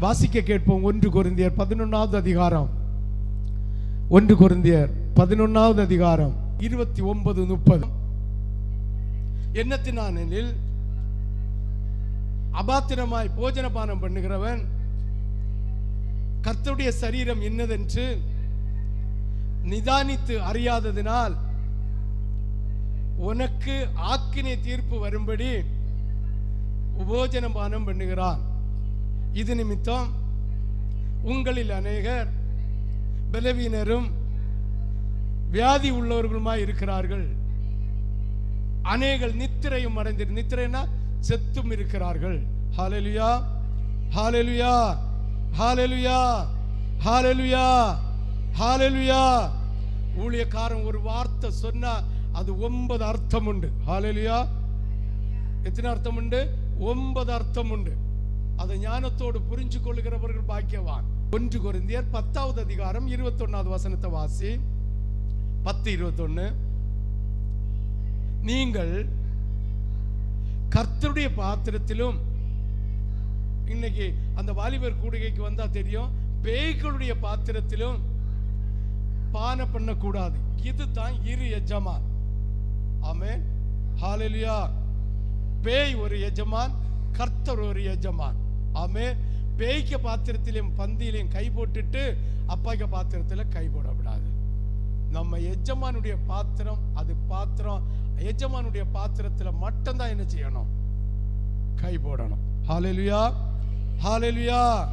வாசிக்க கேட்போம். ஒன்று குருந்தியர் பதினொன்றாவது அதிகாரம். ஒன்று குருந்தியர் பதினொன்றாவது அதிகாரம். இருபத்தி ஒன்பது முப்பது. என்னத்தினானில் அபாத்திரமாய் போஜனபானம் பண்ணுகிறவன் கர்த்தருடைய சரீரம் என்னதென்று நிதானித்து அறியாததினால் உனக்கு ஆக்கினை தீர்ப்பு வரும்படி உபோஜனபானம் பண்ணுகிறான். இது நிமித்தம் உங்களில் அநேகர் பலவீனரும் வியாதி உள்ளவர்களுமாய் இருக்கிறார்கள். அநேகர் நித்திரையும் அடைந்திரு நித்திரைனா செத்தும் இருக்கிறார்கள். Hallelujah hallelujah hallelujah hallelujah hallelujah ஊழியக்காரன் ஒரு வார்த்தை சொன்னா அது ஒன்பது அர்த்தம் உண்டு. ஹாலெலுயா எத்தனை அர்த்தம் உண்டு? ஒன்பது அர்த்தம் உண்டு. அதை ஞானத்தோடு புரிஞ்சு கொள்கிறவர்கள் பாக்கியவான். ஒன்று குருந்தியர் பத்தாவது அதிகாரம் இருபத்தொன்னாவது வசனத்தை வாசி. பத்து இருபத்தொன்னு. நீங்கள் கர்த்தருடைய பாத்திரத்திலும் இன்னைக்கு அந்த வாலிபர் கூடுகைக்கு வந்தா தெரியும் பேய்களுடைய பாத்திரத்திலும் பான பண்ணக்கூடாது. இதுதான் இரு எஜமான். ஆமென். ஹாலலியா பேய் ஒரு எஜமான் கர்த்தர் ஒரு எஜமான். ஆமே பேய்க்க பாத்திரத்திலையும் பந்தியிலையும் கை போட்டுட்டு அப்பாய்க்க பாத்திரத்தில் கை போடக்கூடாது. நம்ம எஜமானுடைய பாத்திரம் அது பாத்திரம் எஜமானுடைய பாத்திரத்தில் மட்டும்தான் என்ன செய்யணும்? கை போடணும். ஹாலெலுயா ஹாலெலுயா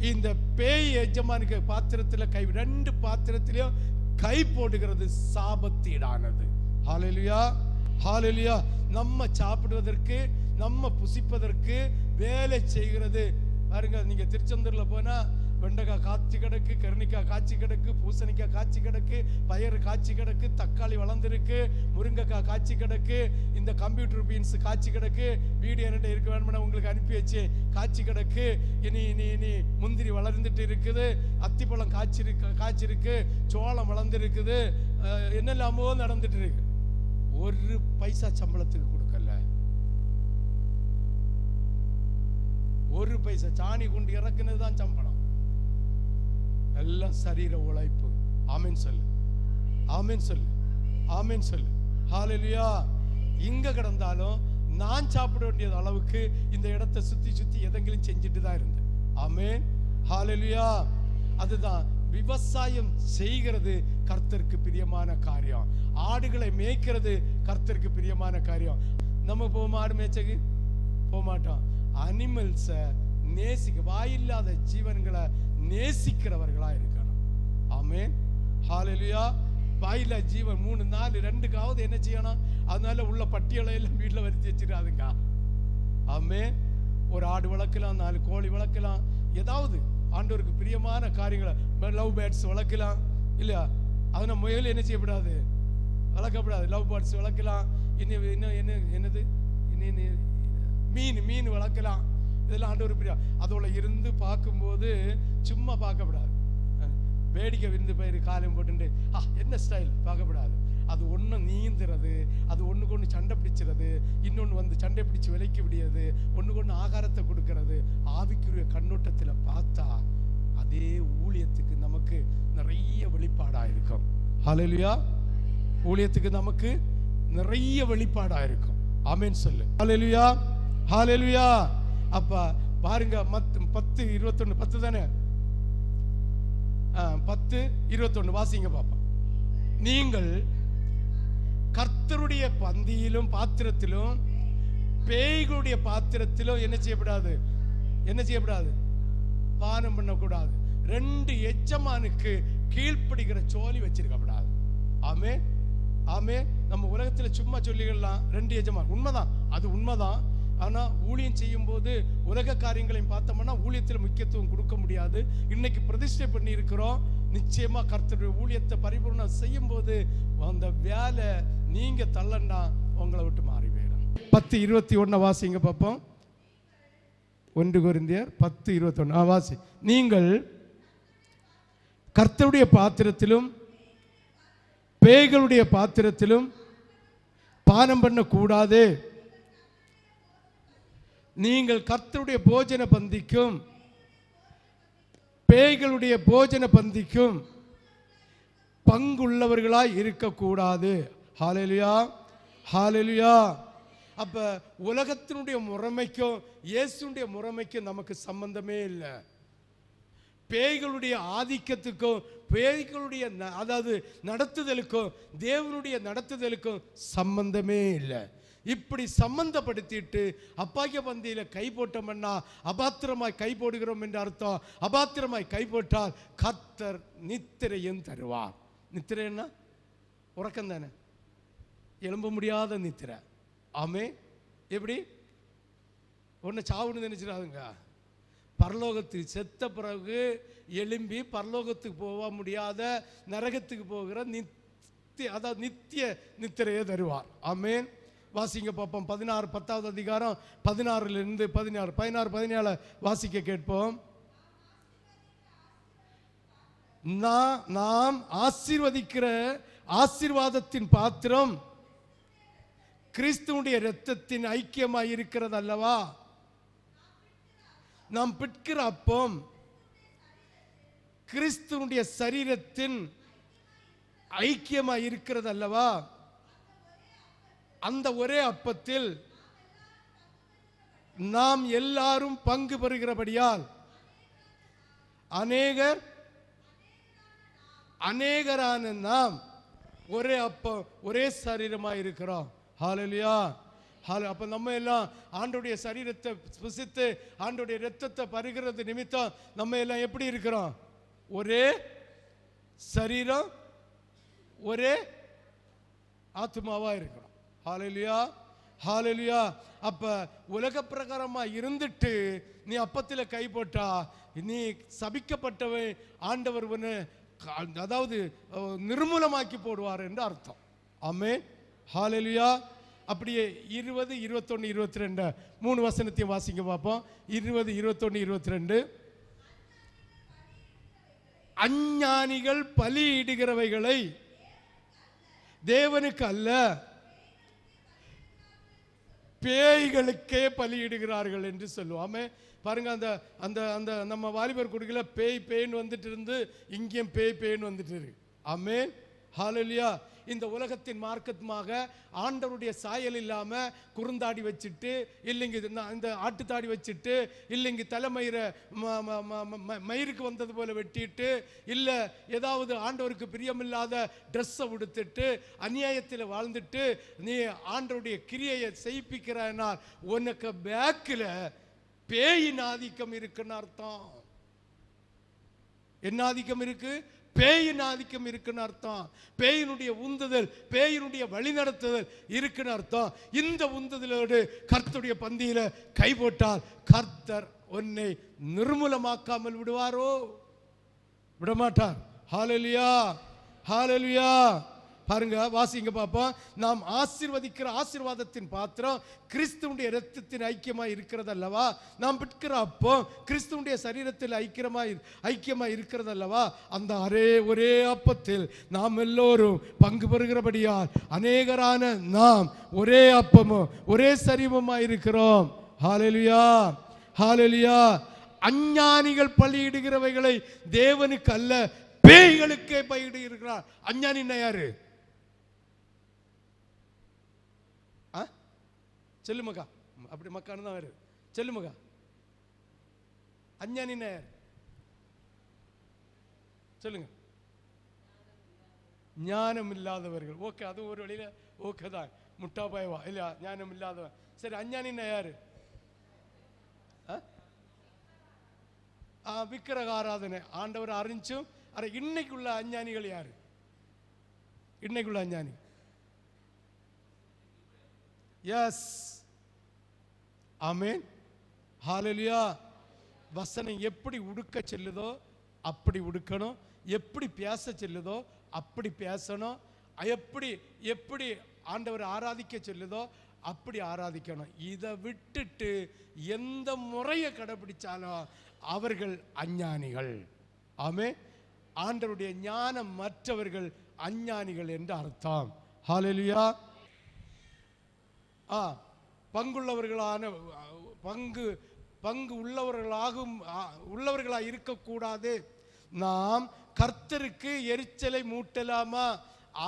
இந்த பேய் எஜமானுக்கு பாத்திரத்தில் கை ரெண்டு பாத்திரத்திலையும் கை போடுகிறது சாபத்தீடானது. ஹாலெலுயா ஹாலெலுயா நம்ம சாப்பிடுவதற்கு நம்ம புசிப்பதற்கு வேலை செய்கிறது. பாருங்க நீங்க திருச்செந்தூர்ல போனா வெண்டைக்காய் காய்ச்சி கிடக்கு கருணிக்காய் காய்ச்சி கிடக்கு பூசணிக்காய் காய்ச்சி கிடக்கு பயறு காய்ச்சி கிடக்கு தக்காளி வளர்ந்துருக்கு முருங்கைக்காய் காய்ச்சி கிடக்கு இந்த கம்ப்யூட்டர் பீன்ஸ் காய்ச்சி கிடக்கு வீடியோ என்கிட்ட இருக்க வேணும்னா உங்களுக்கு அனுப்பி வச்சு காய்ச்சி கிடக்கு. இனி இனி இனி முந்திரி வளர்ந்துட்டு இருக்குது அத்திப்பழம் காய்ச்சி இருக்கு காய்ச்சி இருக்கு சோளம் வளர்ந்துருக்குது என்னெல்லாமோ நடந்துட்டு இருக்கு. ஒரு பைசா சம்பளத்துக்கு பைசா சாணி குண்டு இறக்குனது தான் சம்பளம். எல்லாம் சரீர உழைப்பு. ஆமீன் சொல்லு. ஆமீன் சொல்லு. ஆமீன் சொல்லு. ஹாலலியா இங்க கிடந்தாலும் நான் சாப்பிட வேண்டியது அளவுக்கு இந்த இடத்தை சுத்தி சுத்தி எதெங்கிலும் செஞ்சுட்டு தான் இருந்தேன். ஆமேன். ஹாலலியா அதுதான் விவசாயம் செய்கிறது கர்த்தருக்கு பிரியமான காரியம். ஆடுகளை மேய்க்கிறது கர்த்தருக்கு பிரியமான காரியம். நம்ம போக மாடு மேய்ச்சக்கு போக மாட்டோம் அனிமல்ஸை நேசிக்க வாயில்லாத ஜீவன்களை நேசிக்கிறவர்களா இருக்கணும். ஆமேன். ஹalleluya வாயில ஜீவன் மூணு நாலு ரெண்டுக்காவது என்ன செய்யணும்? அதனால உள்ள பட்டியலை எல்லாம் வீட்டில் வருத்தி வச்சிடாதுங்க. ஆமே ஒரு ஆடு வளர்க்கலாம் நாலு கோழி வளர்க்கலாம். ஏதாவது ஆண்டவருக்கு பிரியமான காரியங்களை லவ் பேர்ட்ஸ் வளர்க்கலாம். இல்லையா? அதனை முயல் என்ன செய்யக்கூடாது வளர்க்கப்படாது. லவ் பேர்ட்ஸ் வளர்க்கலாம். இன்னும் இன்னும் என்ன என்னது? இன்னும் மீன் மீன் வளர்க்கலாம். இதெல்லாம் ஆண்டவர் பிரியா அதோட இருந்து பார்க்கும்போது சும்மா பார்க்கப்படாது. வேடிக்கை விருந்து பயிர் காலையும் போட்டுட்டு ஆ என்ன ஸ்டைல் பார்க்கப்படாது. அது ஒன்று நீந்துறது அது ஒன்றுக்கு ஒன்று சண்டை பிடிச்சிறது இன்னொன்று வந்து சண்டை பிடிச்சு விலைக்கு விடியது ஒன்றுக்கு ஒன்று ஆகாரத்தை கொடுக்கறது ஆவிக்குரிய கண்ணோட்டத்தில் பார்த்தா அதே ஊழியத்துக்கு நமக்கு நிறைய வெளிப்பாடாக இருக்கும் ஹalleluya ஊழியத்துக்கு நமக்கு நிறைய வெளிப்பாடாக இருக்கும் ஆமென் சொல்லு. ஹalleluya ஹalleluya அப்ப பாருங்க மத் பத்து இருபத்தொன்னு பத்து தானே? பத்து இருபத்தொன்று வாசிங்க பாப்பா. நீங்கள் கர்த்தருடைய பந்தியிலும் பாத்திரத்திலும் பேய்களுடைய பாத்திரத்திலும் என்ன செய்யப்படாது? என்ன செய்யப்படாது? பானம் பண்ணக்கூடாது. ரெண்டு எஜமானுக்கு கீழ்ப்படுகிற சோலி வச்சிருக்கப்படாது. ஆமே ஆமே நம்ம உலகத்துல சும்மா சொல்லிக்கலாம் ரெண்டு எஜமான். உண்மைதான். அது உண்மைதான். ஆனால் ஊழியம் செய்யும்போது உலக காரியங்களையும் பார்த்தோம்னா ஊழியத்தில் முக்கியத்துவம் கொடுக்க முடியாது. இன்னைக்கு பிரதிஷ்டை பண்ணியிருக்கிறோம். நிச்சயமாக கர்த்தருடைய ஊழியத்தை பரிபூர்ணம் செய்யும்போது அந்த வேலை நீங்கள் தள்ளண்டா உங்களை விட்டு மாறி போயிடும். பத்து இருபத்தி ஒன்றை வாசிங்க பார்ப்போம்? ஒன்று கொரிந்தியர் பத்து இருபத்தொன்னு வாசி. நீங்கள் கர்த்தருடைய பாத்திரத்திலும் பேய்களுடைய பாத்திரத்திலும் பானம் பண்ணக்கூடாது. நீங்கள் கர்த்தருடைய போஜன பந்திக்கும். பேய்களுடைய போஜன பந்திக்கும். பங்குள்ளவர்களாய் இருக்கக்கூடாது. ஹாலெலியா ஹாலெலியா அப்போ உலகத்தினுடைய முறைமைக்கும் இயேசுடைய முறைமைக்கும் நமக்கு சம்பந்தமே இல்லை. பேய்களுடைய ஆதிக்கத்துக்கும் பேய்களுடைய ந- அதாவது நடத்துதலுக்கும் தேவனுடைய நடத்துதலுக்கும் சம்பந்தமே இல்லை. இப்படி சம்பந்தப்படுத்திட்டு அப்பாக்கிய பந்தியில் கை போட்டோம்னா அபாத்திரமாய் கை போடுகிறோம் என்று அர்த்தம். அபாத்திரமாய் கை போட்டால் கத்தர் நித்திரையும் தருவார். நித்திரைன்னா உறக்கம் தானே? எழும்ப முடியாத நித்திரை. ஆமே எப்படி? ஒன்று சாவுன்னு நினைச்சிடாதுங்க. பரலோகத்துக்கு செத்த பிறகு எழும்பி பரலோகத்துக்கு போக முடியாத நரகத்துக்கு போகிற நித்திய அதாவது நித்திய நித்திரையை தருவார். ஆமேன். வாசிங்க பார்ப்போம். பதினாறு பத்தாவது அதிகாரம் பதினாறுலேருந்து பதினாறு. பதினாறு பதினேழு வாசிக்க கேட்போம். நான் நாம் ஆசீர்வதிக்கிற ஆசீர்வாதத்தின் பாத்திரம் கிறிஸ்துவனுடைய இரத்தத்தின் ஐக்கியமாக இருக்கிறது அல்லவா நாம் பிற்கிற அப்பம் கிறிஸ்துவனுடைய சரீரத்தின் ஐக்கியமாக இருக்கிறது அல்லவா அந்த ஒரே அப்பத்தில் நாம் எல்லாரும் பங்கு பெறுகிறபடியால் அநேகர் அநேகரான நாம் ஒரே அப்பம் ஒரே சரீரமாக இருக்கிறோம். ஹாலலியா ஹால அப்போ நம்ம எல்லாம் ஆண்டுடைய சரீரத்தை புசித்து ஆண்டுடைய ரத்தத்தை பருகிறது நிமித்தம் நம்ம எல்லாம் எப்படி இருக்கிறோம்? ஒரே சரீரம் ஒரே ஆத்மாவாக இருக்கும் ஹாலலியா ஹாலலியா அப்ப உலக பிரகாரமாக இருந்துட்டு நீ அப்பத்துல கை போட்டா நீ சபிக்கப்பட்டவன் ஆண்டவர் ஒன்று அதாவது நிர்மூலமாக்கி போடுவார் என்று அர்த்தம். ஆமே ஹாலலியா அப்படியே இருபது இருபத்தொன்று இருபத்தி ரெண்டு மூணு வசனத்தையும் வாசிங்க பார்ப்போம். இருபது இருபத்தொன்னு இருபத்தி ரெண்டு அஞ்ஞானிகள் பலியிடுகிறவைகளை தேவனுக்கு அல்ல. பேய்களுக்கே பலியிடுகிறார்கள் என்று சொல்லுவாமே. பாருங்க அந்த அந்த அந்த நம்ம வாலிபர் குடுக்கல பேய் பேய்ன்னு வந்துட்டு இருந்து இங்கேயும் பேய் பேய்ன்னு வந்துட்டு இருக்கு. ஆமே ஹாலலியா இந்த உலகத்தின் மார்க்கத்துமாக ஆண்டவருடைய சாயல் இல்லாமல் குறுந்தாடி வச்சுட்டு இல்லைங்க இது நான் இந்த ஆட்டுத்தாடி வச்சுட்டு இல்லைங்க தலைமயிரை ம- ம- ம- மயிருக்கு வந்தது போல வெட்டிட்டு இல்லை ஏதாவது ஆண்டவருக்கு பிரியமில்லாத ட்ரெஸ்ஸை உடுத்துட்டு அநியாயத்தில் வாழ்ந்துட்டு நீ ஆண்டவருடைய கிரியையை செய்ப்பிக்கிறானால் உனக்கு பேக்கில் பேயின் ஆதிக்கம் இருக்குன்னு அர்த்தம். என்ன ஆதிக்கம் இருக்கு? பேயின் ஆதிக்கம் இருக்குன்னு அர்த்தம். பேயினுடைய உந்துதல் பேயினுடைய வழிநடத்துதல் இருக்குன்னு அர்த்தம். இந்த உந்துதலோடு கர்த்தருடைய பந்தியில் கை போட்டால் கர்த்தர் உன்னை நிர்மூலமாக்காமல் விடுவாரோ? விடமாட்டார். ஹாலலியா ஹாலலியா பாருங்க வாசிங்க பார்ப்போம் நாம் ஆசிர்வதிக்கிற ஆசிர்வாதத்தின் பாத்திரம் கிறிஸ்துவனுடைய இரத்தத்தின் ஐக்கியமா இருக்கிறது அல்லவா நாம் பிற்கிற அப்போ கிறிஸ்துவனுடைய சரீரத்தில் ஐக்கியமா ஐக்கியமா இருக்கிறது அல்லவா அந்த அரே ஒரே அப்பத்தில் நாம் எல்லோரும் பங்கு பெறுகிறபடியால் அநேகரான நாம் ஒரே அப்பமும் ஒரே சரீரமாய் இருக்கிறோம். ஹாலலியா ஹாலலியா அஞ்ஞானிகள் பலியிடுகிறவைகளை தேவனுக்கு அல்ல பேய்களுக்கே பலியிடுகிறார். அஞ்ஞானின்னா யாரு? சொல்லு மகா அப்படி மக்கான்னு தான் வருது சொல்லு மகா அஞ்ஞானின்னா யாரு சொல்லுங்க ஞானம் இல்லாதவர்கள் ஓகே அது ஒரு வழியில ஓகே தான் முட்டா பாயவா இல்லையா ஞானம் இல்லாதவன் சரி அஞ்ஞானின்னா யாரு ஆ? ஆ, விக்கிரக ஆராதனை ஆண்டவர் அறிஞ்சும் அரை இன்னைக்குள்ள அஞ்ஞானிகள் யாரு இன்னைக்குள்ள அஞ்ஞானி எஸ் ஆமேன் ஹாலலியா வசனம் எப்படி உடுக்க செல்லுதோ அப்படி உடுக்கணும். எப்படி பேச செல்லுதோ அப்படி பேசணும். எப்படி எப்படி ஆண்டவர் ஆராதிக்க செல்லுதோ அப்படி ஆராதிக்கணும். இதை விட்டுட்டு எந்த முறையை கடைபிடிச்சாலும் அவர்கள் அஞ்ஞானிகள். ஆமே ஆண்டவருடைய ஞானம் மற்றவர்கள் அஞ்ஞானிகள் என்று அர்த்தம். ஹாலலியா ஆ பங்குள்ளவர்களான பங்கு பங்கு உள்ளவர்களாகும் உள்ளவர்களாக இருக்கக்கூடாது. நாம் கர்த்தருக்கு எரிச்சலை மூட்டலாமா?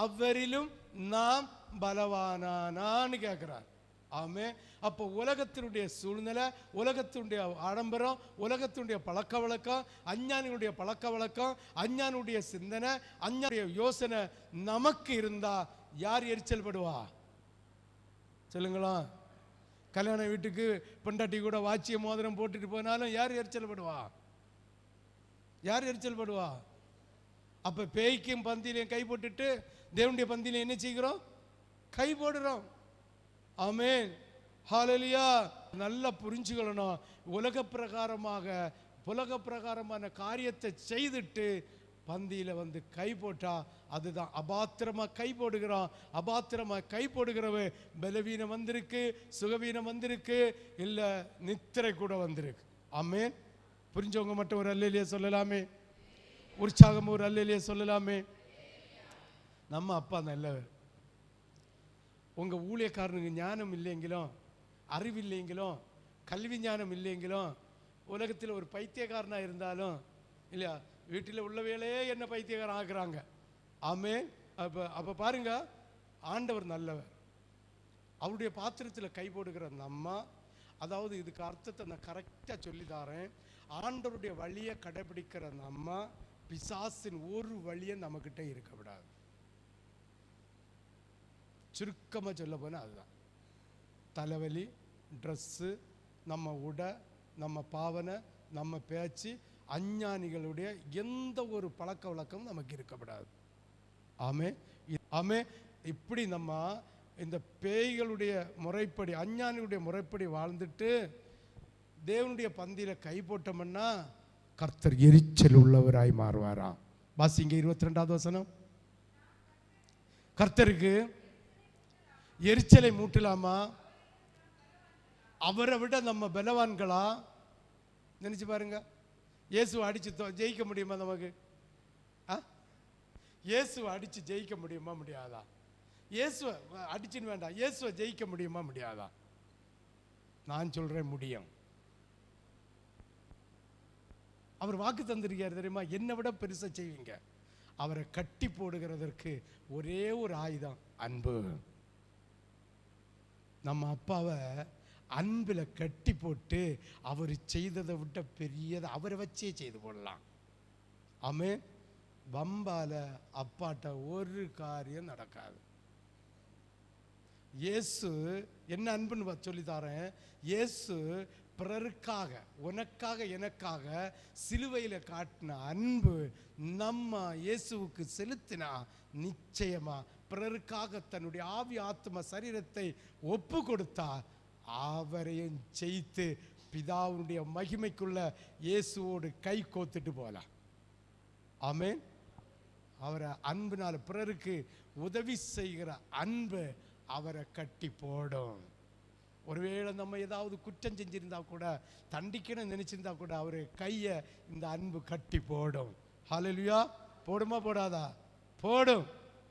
அவரிலும் நாம் பலவானானான்னு கேட்குறார் ஆமே. அப்போ உலகத்தினுடைய சூழ்நிலை உலகத்தினுடைய ஆடம்பரம் உலகத்தினுடைய பழக்க வழக்கம் அஞ்ஞானியுடைய பழக்க வழக்கம் அஞ்ஞானுடைய சிந்தனை அஞ்ஞானுடைய யோசனை நமக்கு இருந்தா யார் எரிச்சல் படுவா சொல்லுங்களா? கல்யாண வீட்டுக்கு பெண்டாட்டி கூட வாட்சிய மோதிரம் போட்டுட்டு போனாலும் யார் எரிச்சல் படுவா யார் எரிச்சல் படுவா அப்ப பேய்க்கும் பந்திலையும் கை போட்டுட்டு தேவனுடைய பந்தியில என்ன செய்கிறோம்? கை போடுறோம். ஆமென். ஹாலலியா நல்லா புரிஞ்சுக்கணும் உலக பிரகாரமாக உலக பிரகாரமான காரியத்தை செய்துட்டு பந்தியில் வந்து கை போட்டா அதுதான். அபாத்திரமாக கை போடுகிறோம் அபாத்திரமா கை போடுகிறவ பலவீனம் வந்திருக்கு சுகவீனம் வந்திருக்கு இல்லை நித்திரை கூட வந்திருக்கு. ஆமே புரிஞ்சவங்க மட்டும் ஒரு அல்லையிலேயே சொல்லலாமே? உற்சாகம் ஒரு அல்லையிலேயே சொல்லலாமே? நம்ம அப்பா நல்லவர். உங்க ஊழியக்காரனுக்கு ஞானம் இல்லைங்களும் அறிவில்லைங்களும் கல்வி ஞானம் இல்லைங்களும் உலகத்தில் ஒரு பைத்தியக்காரனாக இருந்தாலும் இல்லையா? வீட்டில் உள்ளவையிலே என்ன பைத்தியகாரம் ஆக்குறாங்க. ஆமே அப்போ அப்போ பாருங்க ஆண்டவர் நல்லவர். அவருடைய பாத்திரத்தில் கை போடுகிற நம்ம அதாவது இதுக்கு அர்த்தத்தை நான் கரெக்டாக சொல்லி தரேன். ஆண்டவருடைய வழியை கடைபிடிக்கிற நம்ம பிசாசின் ஒரு வழியை நம்மக்கிட்ட இருக்க விடாது சுருக்கமாக சொல்ல போனால் அதுதான். தலைவலி ட்ரெஸ்ஸு நம்ம உடை நம்ம பாவனை நம்ம பேச்சு அஞ்ஞானிகளுடைய எந்த ஒரு பழக்க வழக்கமும் நமக்கு இருக்கப்படாது. ஆமே. ஆமே. இப்படி நம்ம இந்த பேய்களுடைய முறைப்படி அஞ்ஞானியுடைய முறைப்படி வாழ்ந்துட்டு தேவனுடைய பந்தியில் கை போட்டோம்னா கர்த்தர் எரிச்சல் உள்ளவராய் மாறுவாராம் வாசிங்க இருபத்தி ரெண்டாவது வசனம். கர்த்தருக்கு எரிச்சலை மூட்டலாமா? அவரை விட நம்ம பலவான்களா? நினைச்சு பாருங்க. இயேசுவை அடித்து தொ- ஜெயிக்க முடியுமா நமக்கு? ஆ? இயேசுவை அடித்து ஜெயிக்க முடியுமா முடியாதா? இயேசுவை அடிச்சுன்னு வேண்டாம். இயேசுவை ஜெயிக்க முடியுமா முடியாதா? நான் சொல்கிறேன் முடியும். அவர் வாக்கு தந்திருக்கார் தெரியுமா? என்னை விட பெருசாக செய்வீங்க. அவரை கட்டி போடுகிறதற்கு ஒரே ஒரு ஆயுதம் அன்பு. நம்ம அப்பாவை அன்பில் கட்டி போட்டு அவர் செய்ததை விட்ட பெரியதை அவரை வச்சே செய்து போடலாம். ஆமே வம்பால அப்பாட்ட ஒரு காரியம் நடக்காது. இயேசு என்ன அன்புன்னு வ- சொல்லி தரேன். இயேசு பிறருக்காக உனக்காக எனக்காக சிலுவையில் காட்டின அன்பு நம்ம இயேசுவுக்கு செலுத்தினா நிச்சயமா பிறருக்காக தன்னுடைய ஆவி ஆத்ம சரீரத்தை ஒப்பு கொடுத்தா அவரையும் ஜெயித்து பிதாவுடைய மகிமைக்குள்ள இயேசுவோடு கை கோத்துட்டு போகலாம் ஆமேன். அவரை அன்பினால் பிறருக்கு உதவி செய்கிற அன்பு அவரை கட்டி போடும். ஒருவேளை நம்ம ஏதாவது குற்றம் செஞ்சுருந்தா கூட தண்டிக்கணும் நினச்சிருந்தா கூட அவர் கையை இந்த அன்பு கட்டி போடும். ஹாலலுயா போடுமா போடாதா? போடும்.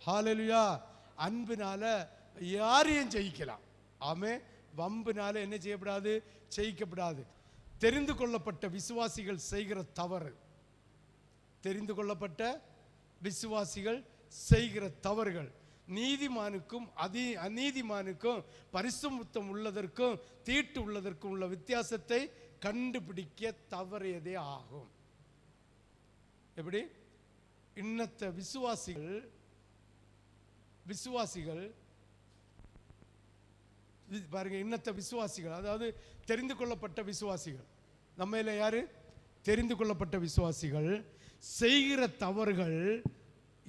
ஹாலலுயா அன்பினால யாரையும் ஜெயிக்கலாம். ஆமே வம்புனால என்ன செய்யப்படாது? ஜெயிக்கப்படாது தெரிந்து கொள்ளப்பட்ட விசுவாசிகள் செய்கிற தவறு. தெரிந்து கொள்ளப்பட்ட விசுவாசிகள் செய்கிற தவறுகள். நீதிமானுக்கும் அதி அநீதிமானுக்கும் பரிசுமுத்தம் உள்ளதற்கும் தீட்டு உள்ளதற்கும் உள்ள வித்தியாசத்தை கண்டுபிடிக்க தவறியதே ஆகும். எப்படி? இன்னத்த விசுவாசிகள் விசுவாசிகள் பாருங்கள் பாருங்க இன்னத்த விசுவாசிகள் அதாவது தெரிந்து கொள்ளப்பட்ட விசுவாசிகள். நம்ம யார் யாரு? தெரிந்து கொள்ளப்பட்ட விசுவாசிகள். செய்கிற தவறுகள்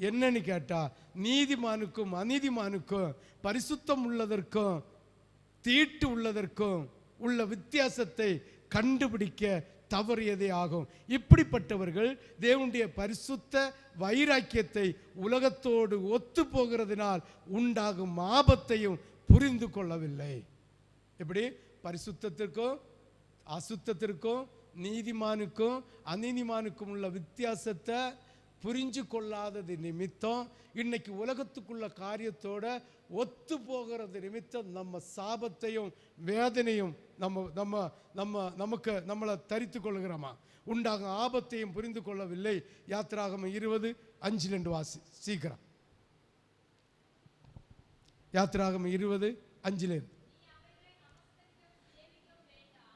என்னன்னு கேட்டா நீதிமானுக்கும் அநீதிமானுக்கும் பரிசுத்தம் உள்ளதற்கும் தீட்டு உள்ளதற்கும் உள்ள வித்தியாசத்தை கண்டுபிடிக்க தவறியதே ஆகும். இப்படிப்பட்டவர்கள் தேவனுடைய பரிசுத்த வைராக்கியத்தை உலகத்தோடு ஒத்து போகிறதுனால் உண்டாகும் ஆபத்தையும் புரிந்து கொள்ளவில்லை. எப்படி? பரிசுத்தத்திற்கும் அசுத்தத்திற்கும் நீதிமானுக்கும் அநீதிமானுக்கும் உள்ள வித்தியாசத்தை புரிஞ்சு கொள்ளாதது நிமித்தம் இன்னைக்கு உலகத்துக்குள்ள காரியத்தோட ஒத்து போகிறது நிமித்தம் நம்ம சாபத்தையும் வேதனையும் நம்ம நம்ம நம்ம நமக்கு நம்மளை தரித்து கொள்கிறோமா உண்டாகும் ஆபத்தையும் புரிந்து கொள்ளவில்லை. யாத்திராகம இருபது அஞ்சு ரெண்டு வாசி சீக்கிரம். யாத்திராகம் இருபது அஞ்சிலேருந்து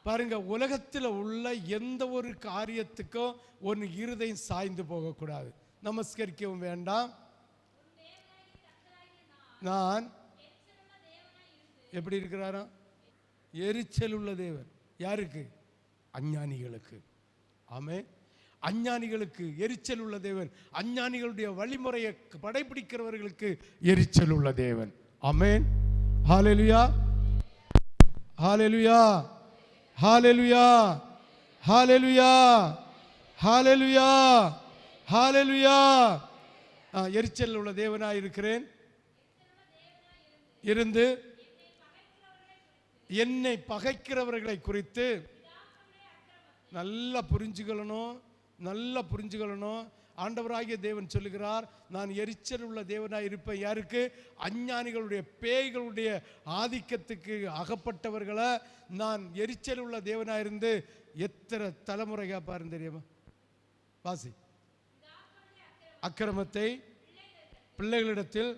பாருங்க உலகத்தில் உள்ள எந்த ஒரு காரியத்துக்கும் ஒன்று இருதயம் சாய்ந்து போகக்கூடாது. நமஸ்கரிக்கவும் வேண்டாம். நான் எப்படி இருக்கிறாரா? எரிச்சல் உள்ள தேவன். யாருக்கு? அஞ்ஞானிகளுக்கு. ஆமே அஞ்ஞானிகளுக்கு எரிச்சல் உள்ள தேவன். அஞ்ஞானிகளுடைய வழிமுறையை படைப்பிடிக்கிறவர்களுக்கு எரிச்சல் உள்ள தேவன். அமேன் ஹாலெலுயா ஹalleluya ஹalleluya ஹாலெலுயா ஹாலெலுயா ஹalleluya எரிச்சல் உள்ள தேவனாக இருக்கிறேன். இருந்து என்னை பகைக்கிறவர்களை குறித்து நல்லா புரிஞ்சுக்கொள்ளணும் நல்லா புரிஞ்சுக்கொள்ளணும் ஆண்டவராகிய தேவன் சொல்லுகிறார் நான் எரிச்சல் உள்ள தேவனாக இருப்பேன். யாருக்கு? அஞ்ஞானிகளுடைய பேய்களுடைய ஆதிக்கத்துக்கு அகப்பட்டவர்களை நான் எரிச்சல் உள்ள தேவனாக இருந்து எத்தனை தலைமுறையாக பாருங்க தெரியுமா? வாசி. அக்கிரமத்தை பிள்ளைகளிடத்தில்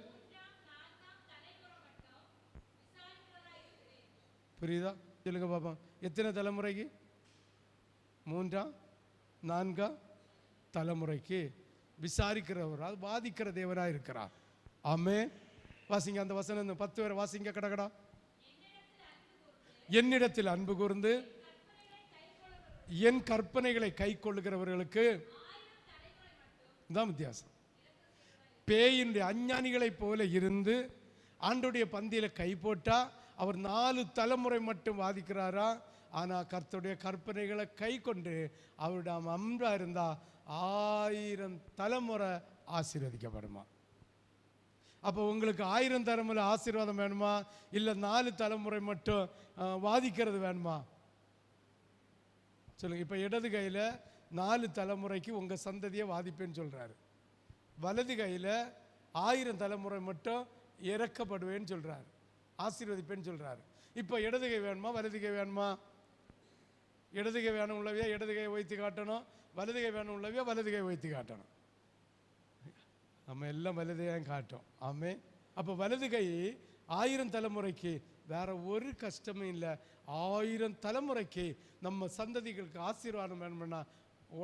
புரியுதா? சொல்லுங்க பாப்பா. எத்தனை தலைமுறைக்கு? மூன்றாம் நான்காம் தலைமுறைக்கு விசாரிக்கிறவராக வாதிக்கிற தேவராக இருக்கிறார். ஆமே வாசிங்க அந்த வசனம் இந்த பத்து பேர் வாசிங்க கடகடா என்னிடத்தில் அன்பு கூர்ந்து என் கற்பனைகளை கை கொள்ளுகிறவர்களுக்கு தான் வித்தியாசம். பேயினுடைய அஞ்ஞானிகளைப் போல இருந்து ஆண்டுடைய பந்தியில கை போட்டா அவர் நாலு தலைமுறை மட்டும் வாதிக்கிறாரா? ஆனா கர்த்தருடைய கற்பனைகளை கை கொண்டு அவருடைய அன்பா இருந்தா ஆயிரம் தலைமுறை ஆசீர்வதிக்கப்படுமா? அப்போ உங்களுக்கு ஆயிரம் தலைமுறை ஆசீர்வாதம் வேணுமா? இல்லை நாலு தலைமுறை மட்டும் வாதிக்கிறது வேணுமா? சொல்லுங்க இப்போ இடது கையில் நாலு தலைமுறைக்கு உங்கள் சந்ததியை வாதிப்பேன்னு சொல்கிறாரு வலது கையில் ஆயிரம் தலைமுறை மட்டும் இறக்கப்படுவேன்னு சொல்கிறாரு ஆசீர்வதிப்பேன்னு சொல்கிறாரு இப்போ இடது கை வேணுமா? வலது கை வேணுமா? இடது கை வேணும் உள்ளவையா இடது கையை வைத்து காட்டணும். வலது கை வேணும் உள்ளவையா வலது கை வைத்து காட்டணும். நம்ம எல்லாம் வலதையாக காட்டும். ஆமே அப்போ வலது கை ஆயிரம் தலைமுறைக்கு வேற ஒரு கஷ்டமும் இல்லை. ஆயிரம் தலைமுறைக்கு நம்ம சந்ததிகளுக்கு ஆசீர்வாதம் வேணும்னா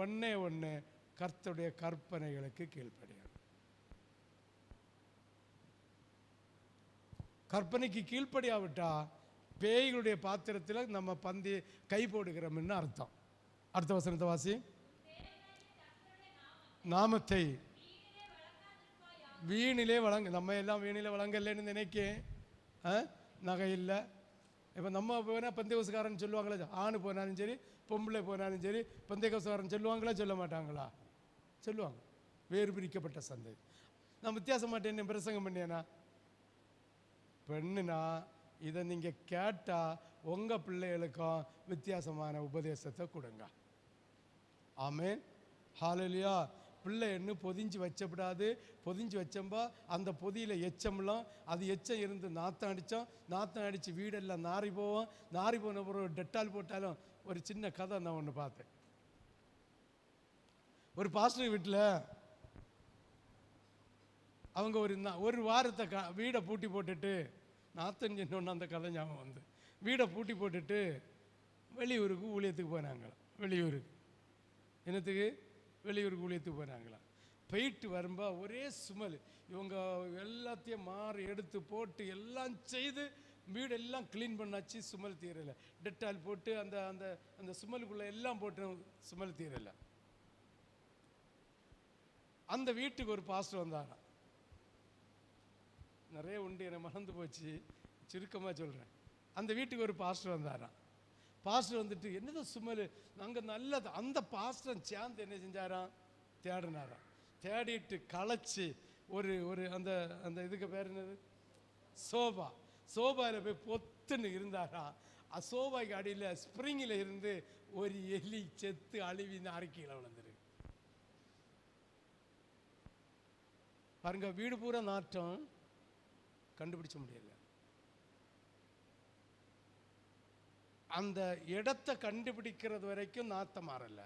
ஒன்றே ஒன்று கர்த்தருடைய கற்பனைகளுக்கு கீழ்ப்படியணும். கற்பனைக்கு கீழ்ப்படியாவிட்டா பேய்களுடைய பாத்திரத்தில் நம்ம பந்தி கை போடுகிறோம்னு அர்த்தம். அடுத்த வசனத்தை வாசி. நாமத்தை வீணிலே வழங்க நம்ம எல்லாம் வீணிலே வழங்கலைன்னு நினைக்க ஆ? நகை இல்லை இப்போ நம்ம போனால் பந்தேகோசக்காரன் சொல்லுவாங்களா ஆண் போனாலும் சரி பொம்பளை போனாலும் சரி பந்தேகோசக்காரன் சொல்லுவாங்களா சொல்ல மாட்டாங்களா சொல்லுவாங்க வேறு பிரிக்கப்பட்ட சந்தை நான் வித்தியாசம் மாட்டேன் பிரசங்கம் பண்ணியேனா பெண்ணுனா இதை நீங்கள் கேட்டால் உங்கள் பிள்ளைகளுக்கும் வித்தியாசமான உபதேசத்தை கொடுங்க ஆமென் ஹாலலியா பிள்ளை என்ன பொதிஞ்சு வச்சப்படாது. பொதிஞ்சு வச்சம்பா அந்த பொதியில் எச்சம்லாம் அது எச்சம் இருந்து நாத்தம் அடித்தோம் நாத்தம் அடித்து வீடெல்லாம் நாரி போவோம். நாரி போன பிறகு டெட்டால் போட்டாலும் ஒரு சின்ன கதை நான் ஒன்று பார்த்தேன். ஒரு பாஸ்டர் வீட்டில் அவங்க ஒரு நா- ஒரு வாரத்தை க வீடை பூட்டி போட்டுட்டு நாத்தம் சொன்னோன்னு அந்த கதை ஞாபகம் வந்து. வீடை பூட்டி போட்டுட்டு வெளியூருக்கு ஊழியத்துக்கு போனாங்க. வெளியூருக்கு. என்னத்துக்கு? வெளியூருக்கு ஊழியத்துக்கு போனாங்களாம் போயிட்டு வரும்போது ஒரே சுமல். இவங்க எல்லாத்தையும் மாறி எடுத்து போட்டு எல்லாம் செய்து வீடெல்லாம் க்ளீன் பண்ணாச்சு சுமல் தீரலை. டெட்டால் போட்டு அந்த அந்த அந்த சுமலுக்குள்ளே எல்லாம் போட்டு சுமல் தீரலை. அந்த வீட்டுக்கு ஒரு பாஸ்டர் வந்தாராம். நிறைய உண்டு என்னை மறந்து போச்சு. சுருக்கமாக சொல்கிறேன் அந்த வீட்டுக்கு ஒரு பாஸ்டர் வந்தாராம். பாஸ்டர் வந்துட்டு என்னதான் சுமல்? நாங்கள் நல்லது. அந்த பாஸ்டர் சேர்ந்து என்ன செஞ்சாராம் தேடினாராம். தேடிட்டு களைச்சி ஒரு ஒரு அந்த அந்த இதுக்கு பேர் என்னது? சோபா. சோபாவில் போய் பொத்துன்னு இருந்தாராம் அ சோபாய்க்கு அடியில் ஸ்ப்ரிங்கில் இருந்து ஒரு எலி செத்து அழுவி நாரிக்கீழே விழுந்துரு. பாருங்க வீடு பூரா நாட்டம் கண்டுபிடிச்ச முடியலை. அந்த இடத்த கண்டுபிடிக்கிறது வரைக்கும் நாத்தம் மாறல.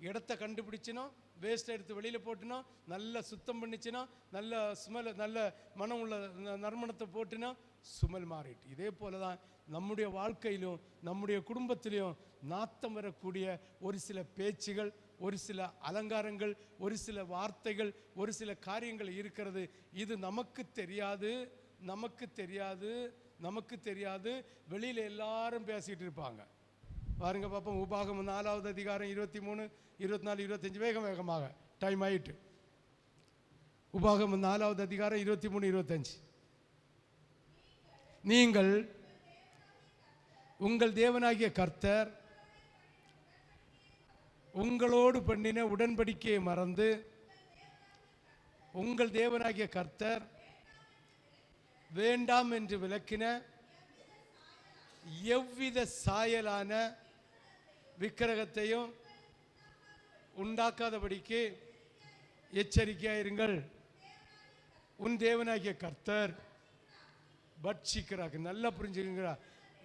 இடத்த கண்டுபிடிச்சினோ வேஸ்ட் எடுத்து வெளியில் போட்டுனா நல்லா சுத்தம் பண்ணிச்சுனா நல்ல ஸ்மெல் நல்ல மனம் உள்ள ந- நறுமணத்தை போட்டுனா சுமல் மாறிட்டு. இதே போல தான் நம்முடைய வாழ்க்கையிலும் நம்முடைய குடும்பத்திலையும் நாத்தம் வரக்கூடிய ஒரு சில பேச்சுகள் ஒரு சில அலங்காரங்கள் ஒரு சில வார்த்தைகள் ஒரு சில காரியங்கள் இருக்கிறது. இது நமக்கு தெரியாது நமக்கு தெரியாது நமக்கு தெரியாது வெளியில் எல்லாரும் பேசிகிட்டு இருப்பாங்க. பாருங்க பார்ப்போம் உபாகம் நாலாவது அதிகாரம் இருபத்தி மூணு இருபத்தி நாலு இருபத்தஞ்சு வேகம் வேகமாக டைம் ஆயிட்டு. உபாகம் நாலாவது அதிகாரம் இருபத்தி மூணு இருபத்தஞ்சு நீங்கள் உங்கள் தேவனாகிய கர்த்தர் உங்களோடு பண்ணின உடன்படிக்கையை மறந்து உங்கள் தேவனாகிய கர்த்தர் வேண்டாம் என்று விளக்கின எவ்வித சாயலான விக்கிரகத்தையும் உண்டாக்காதபடிக்கு எச்சரிக்கையாயிருங்கள். உன் தேவனாகிய கர்த்தர் பட்சிக்கிறாங்க நல்லா புரிஞ்சுக்கிறா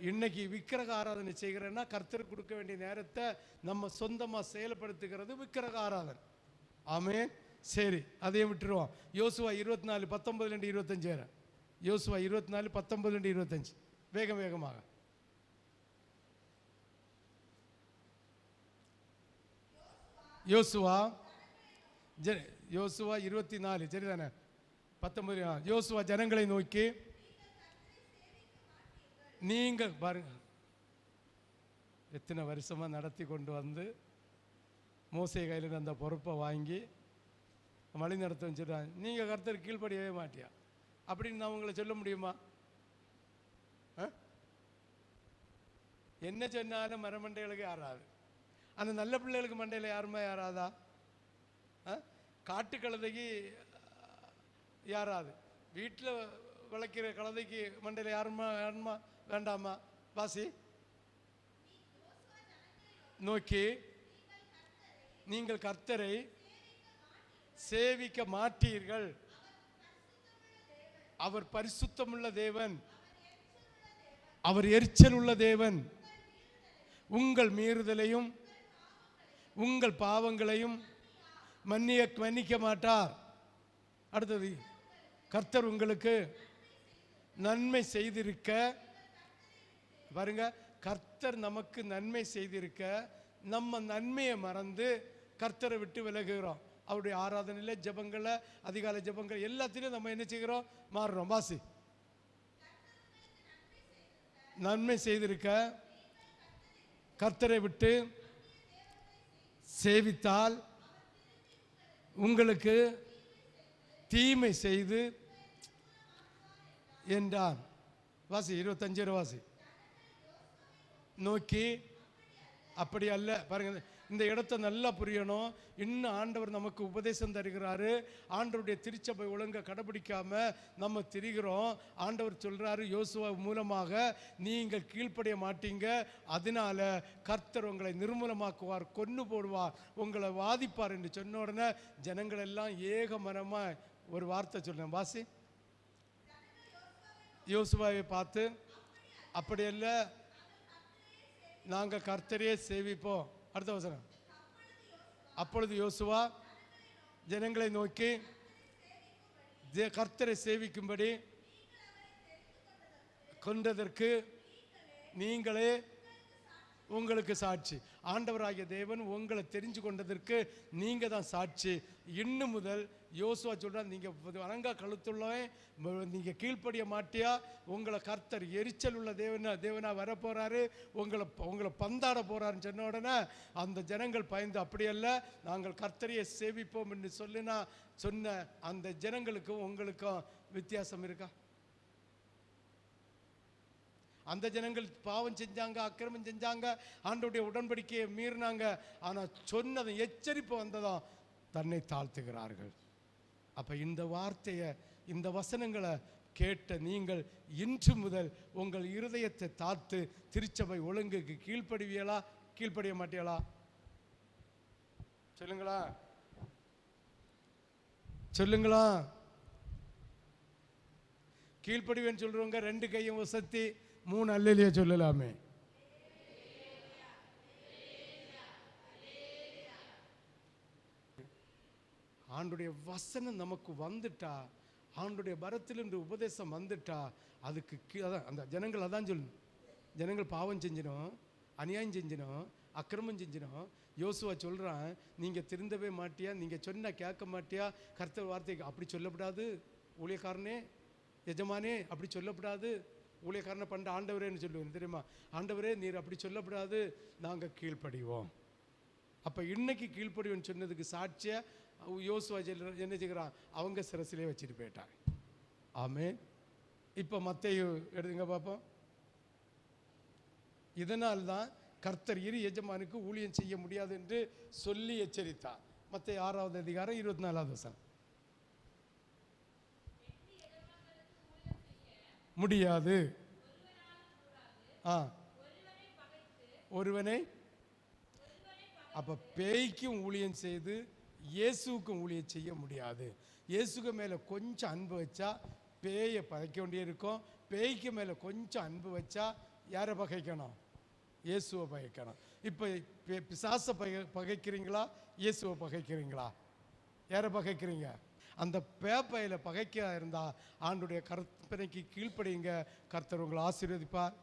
இன்னைக்கு விக்கிரக ஆராதனை செய்கிறேன்னா கர்த்தர் கொடுக்க வேண்டிய நேரத்தை நம்ம சொந்தமாக செயல்படுத்துகிறது விக்கிரக ஆராதனை. ஆமே சரி அதையும் விட்டுருவோம். யோசுவா இருபத்தி நாலு பத்தொன்பதுலேருந்து இருபத்தஞ்சு யோசுவா இருபத்தி நாலு பத்தொன்பதுலேருந்து இருபத்தஞ்சு. வேகம் வேகமாக. யோசுவா ஜ யோசுவா இருபத்தி நாலு சரிதானே பத்தொம்பது யோசுவா ஜனங்களை நோக்கி நீங்கள் பாருங்க. எத்தனை வருஷமாக நடத்தி கொண்டு வந்து மோசை கையில் அந்த பொறுப்பை வாங்கி வழி நடத்த வச்சுருக்காங்க நீங்கள் கருத்தர் கீழ்ப்படியவே மாட்டியா? அப்படின்னு நான் உங்களை சொல்ல முடியுமா? ஆ? என்ன சொன்னாலும் மரமண்டைகளுக்கு யாராது? அந்த நல்ல பிள்ளைகளுக்கு மண்டையில் யாருமே யாராதா? ஆ? காட்டு கழுதைக்கு யாராது? வீட்டில் விளக்கிற கழுதைக்கு மண்டையில் யாருமா யாருமா வேண்டாமா? வாசி. நோக்கி. நீங்கள் கர்த்தரை சேவிக்க மாட்டீர்கள். அவர் பரிசுத்தமுள்ள தேவன். அவர் எரிச்சல் உள்ள தேவன். உங்கள் மீறுதலையும் உங்கள் பாவங்களையும் மன்னிய மன்னிக்க மாட்டார். அடுத்தது கர்த்தர் உங்களுக்கு நன்மை செய்திருக்க பாருங்க கர்த்தர் நமக்கு நன்மை செய்திருக்க நம்ம நன்மையை மறந்து கர்த்தரை விட்டு விலகுகிறோம். அவருடைய ஆராதனையில் ஜெபங்களை அதிகாலை ஜெபங்கள் எல்லாத்திலையும் நம்ம என்ன செய்கிறோம்? மாறுறோம். வாசி. நன்மை செய்திருக்க கர்த்தரை விட்டு சேவித்தால் உங்களுக்கு தீமை செய்து என்றான் வாசி இருபத்தஞ்சு வாசி. நோக்கி அப்படி அல்ல. பாருங்க இந்த இடத்த நல்லா புரியணும். இன்னும் ஆண்டவர் நமக்கு உபதேசம் தருகிறாரு. ஆண்டவருடைய திருச்சபை ஒழுங்கை கடைபிடிக்காம நம்ம திரிகிறோம். ஆண்டவர் சொல்றாரு யோசுவா மூலமாக நீங்கள் கீழ்ப்படைய மாட்டீங்க. அதனால கர்த்தர் உங்களை நிர்மூலமாக்குவார் கொன்று போடுவார் உங்களை வாதிப்பார் என்று சொன்ன உடனே ஜனங்கள் எல்லாம் ஏக ஒரு வார்த்தை சொல்றேன். வாசி. யோசுவாவை பார்த்து அப்படியல்ல நாங்கள் கர்த்தரையே சேவிப்போம். அடுத்த வசனம். அப்பொழுது யோசுவா ஜனங்களை நோக்கி கர்த்தரை சேவிக்கும்படி கொண்டதற்கு நீங்களே உங்களுக்கு சாட்சி. ஆண்டவராகிய தேவன் உங்களை தெரிஞ்சு கொண்டதற்கு நீங்கள் தான் சாட்சி. இன்னும் முதல் யோசுவா சொல்கிறார் நீங்கள் வணங்கா கழுத்துள்ளவன் நீங்கள் கீழ்ப்படிய மாட்டியா? உங்களை கர்த்தர் எரிச்சல் உள்ள தேவனா தேவனா வரப்போகிறாரு உங்களை உங்களை பந்தாட போகிறாருன்னு சொன்ன உடனே அந்த ஜனங்கள் பயந்து அப்படியல்ல நாங்கள் கர்த்தரையே சேவிப்போம் என்று சொல்லினா சொன்ன அந்த ஜனங்களுக்கும் உங்களுக்கும் வித்தியாசம் இருக்கா? அந்த ஜனங்கள் பாவம் செஞ்சாங்க அக்கிரமம் செஞ்சாங்க ஆண்டோடைய உடன்படிக்கையை மீறினாங்க. ஆனால் சொன்னதும் எச்சரிப்பு வந்ததும் தன்னை தாழ்த்துகிறார்கள். அப்போ இந்த வார்த்தையை இந்த வசனங்களை கேட்ட நீங்கள் இன்று முதல் உங்கள் இருதயத்தை தாத்து திருச்சபை ஒழுங்குக்கு கீழ்ப்படிவியலா கீழ்ப்படிய மாட்டீங்களா சொல்லுங்களா? சொல்லுங்களா? கீழ்ப்படிவேன்னு சொல்றவங்க ரெண்டு கையும் உசத்தி மூணு அல்லலியா சொல்லலாமே. ஆண்டுடைய வசனம் நமக்கு வந்துட்டா ஆண்டுடைய பரத்தில் இருந்து உபதேசம் வந்துட்டா அதுக்கு கீழே அதான் அந்த ஜனங்கள் அதான் சொல்லணும் ஜனங்கள் பாவம் செஞ்சினோம் அநியாயம் செஞ்சினோம் அக்கிரமம் செஞ்சினோம். யோசுவா சொல்றான் நீங்க திருந்தவே மாட்டியா? நீங்க சொன்னா கேட்க மாட்டியா? கர்த்தர் வார்த்தைக்கு அப்படி சொல்லப்படாது. ஊழியக்காரனே எஜமானே அப்படி சொல்லப்படாது. ஊழியக்காரனை பண்ண ஆண்டவரேன்னு சொல்லுவேன். தெரியுமா? ஆண்டவரே நீர் அப்படி சொல்லக்கூடாது நாங்கள் கீழ்ப்படிவோம். அப்போ இன்னைக்கு கீழ்ப்படிவன் சொன்னதுக்கு சாட்சியாக யோசுவா சொல்ற என்ன செய்கிறான்? அவங்க சிரசிலே வச்சுட்டு போயிட்டாங்க. ஆமே இப்போ மத்தையு எடுத்துங்க பார்ப்போம் இதனால் தான் கர்த்தர் இரு எஜமானுக்கு ஊழியம் செய்ய முடியாது என்று சொல்லி எச்சரித்தார். மத்த ஆறாவது அதிகாரம் இருபத்தி நாலாவது வசனம். முடியாது. ஆ. ஒருவனை அப்போ பேய்க்கும் ஊழியம் செய்து இயேசுவுக்கும் ஊழியம் செய்ய முடியாது. இயேசுக்கு மேலே கொஞ்சம் அன்பு வச்சா பேயை பதைக்க வேண்டியிருக்கும் பேய்க்கு மேலே கொஞ்சம் அன்பு வச்சா யாரை பகைக்கணும்? இயேசுவை பகைக்கணும். இப்போ பிசாசை பகை பகைக்கிறீங்களா? இயேசுவை பகைக்கிறீங்களா? யாரை பகைக்கிறீங்க? அந்த பேப்பையில் பகைக்க இருந்தா ஆண்டுடைய கற்பனைக்கு கீழ்ப்படியுங்க. கர்த்தர் உங்களை ஆசீர்வதிப்பார்.